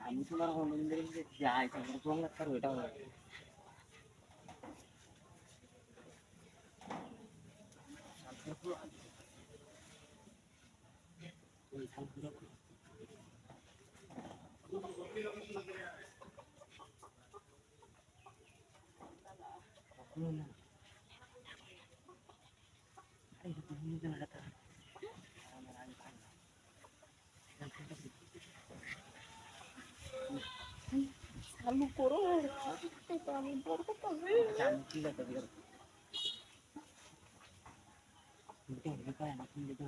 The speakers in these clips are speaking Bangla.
আমি তোমার হনুমানদের যাই তারপরে তোমার তার ওইটা হয় চালু করো এটা Luna. Ay, hindi na nalata. Marami pa. Ay, kamu kuro. Ay, kamu kuro pa. Kamu kila ka biro. Hindi ka, hindi ka, hindi ka.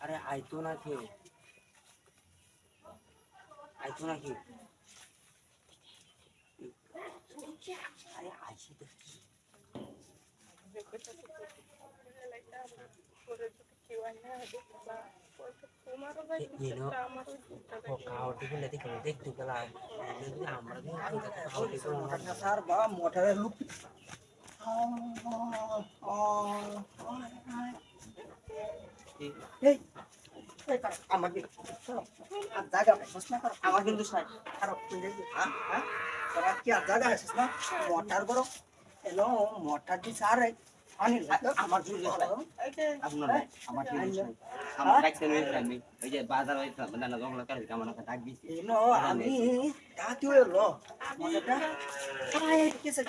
আরে আইতো না কেউ আইতো না কেউ আরে আইসি তো কি গেলাম আমরা স্যার বাবা মোটরের লুক এই এই কার আমাকে আর জায়গা পাইছিস না কার আমার কিন্তু খারাপ হ্যাঁ হ্যাঁ তোরা কি আর জায়গা আছিস না মোটর বড় এলো মোটর পানি লাগে আমার জুড়ে আপনার নাই, আমার আমার ডাকতে রয়েছে আমি ওই যে বাজার হয়েছে না জঙ্গল কাছে আমার কাছে ডাক দিছি এনো আমি তাতি হলো মোটরটা আয় কেসে